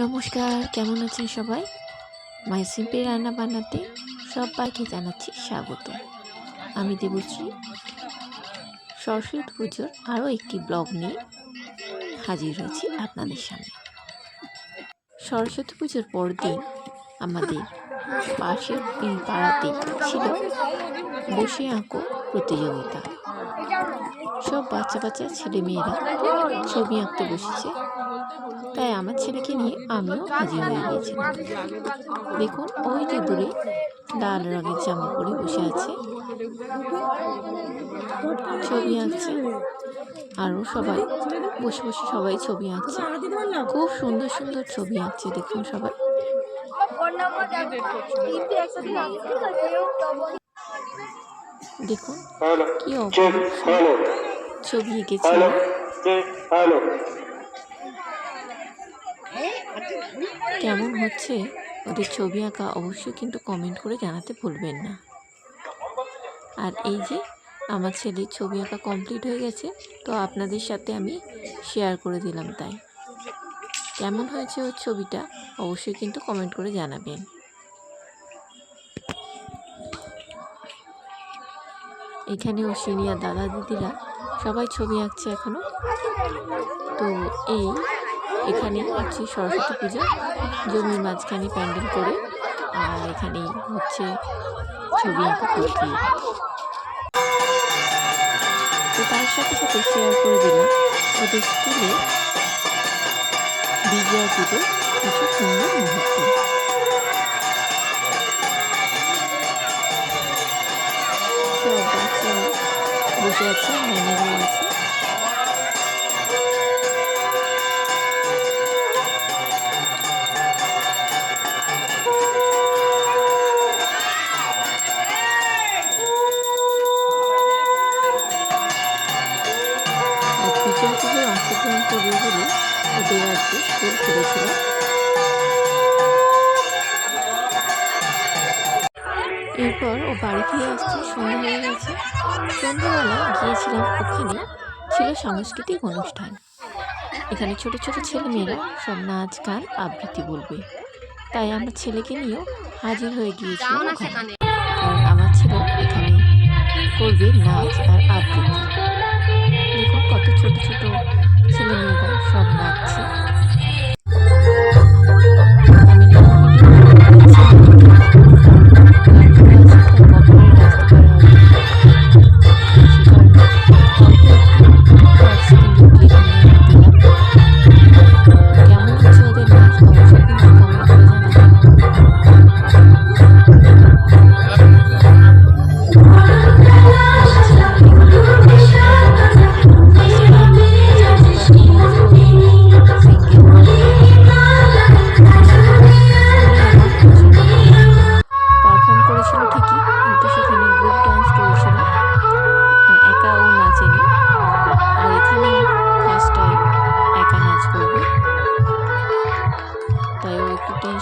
নমস্কার, কেমন আছেন সবাই? মাই সিম্পি রান্না বান্নাতে সবাইকে জানাচ্ছি স্বাগত। আমি দেবশ্রী। সরস্বতী পুজোর আরও একটি ব্লগ নিয়ে হাজির হয়েছি আপনাদের সামনে। সরস্বতী পুজোর পরদিন আমাদের পাশের পাড়াতে ছিল বসে আঁকো প্রতিযোগিতা। সব বাচ্চা বাচ্চা ছেলে মেয়েরা ছবি আঁকতে বসেছে। তাই আমার ছেলেকে নিয়ে আমিও হাজির হয়ে গিয়েছিলাম। দেখুন ওই যে দূরে লাল রঙের জামা পরে বসে আছে। ছবি আঁকছে। আরও সবাই বসে বসে সবাই ছবি আঁকছে। খুব সুন্দর সুন্দর ছবি আঁকছে দেখুন সবাই। দেখুন কি চেক ছবি এঁকেছে। হ্যালো কেমন হচ্ছে? ওদের ছবি আঁকা অবশ্যই কিন্তু কমেন্ট করে জানাতে ভুলবেন না। আর এই যে, আমার ছেলের ছবি আঁকা কমপ্লিট হয়ে গেছে, তো আপনাদের সাথে আমি শেয়ার করে দিলাম তাই। কেমন হয়েছে ওর ছবিটা? অবশ্যই কিন্তু কমেন্ট করে জানাবেন। এখানে ও সিনিয়র দাদা দিদিরা সবাই ছবি আঁকছে এখনও। তো এই এখানে হচ্ছে সরস্বতী পূজা। জমির মাঝখানে প্যান্ডেল করে, আর এখানে হচ্ছে ছবি আঁকা প্রক্রিয়া। তো তার সাথে সাথে শেয়ার করে দিলাম ওদের স্কুলে বিজয়া পুজো কিছু সুন্দর মুহূর্ত। বসে আছে ম্যামেরাও আছে। অংশগ্রহণ করবে বলে ওদের আজকে স্কুল খুলেছিল এরপর ও বাড়ি ফিরে আসতে সন্ধ্যা হয়ে গেছে। সন্ধ্যাবেলা গিয়েছিলাম ওখানে ছিল সাংস্কৃতিক অনুষ্ঠান। এখানে ছোট ছোট ছেলে মেয়েরা সব নাচ গান আবৃত্তি বলবে। তাই আমার ছেলেকে নিয়েও হাজির হয়ে গিয়েছিলাম ওখানে। কারণ আমার ছেলে এখানে করবে নাচ আর আবৃত্তি। দেখুন কত ছোট ছোট ছেলে মেয়েরা সব নাচছে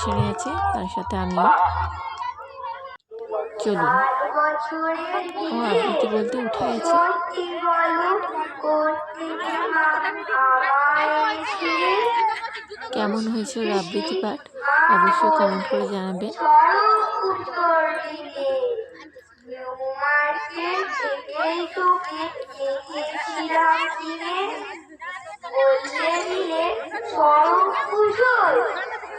টেনশনে আছে তার সাথে আমিও। চলুন। ও, আবৃত্তি বলতে উঠে গেছে। কেমন হয়েছে ওর আবৃত্তি পাঠ? অবশ্যই কমেন্ট করে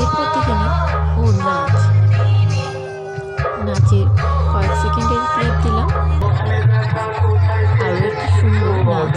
এরপর থেকে নাচ নাচের কয়েক সেকেন্ডের ক্লিপ দিলাম। আর সুন্দর নাচ।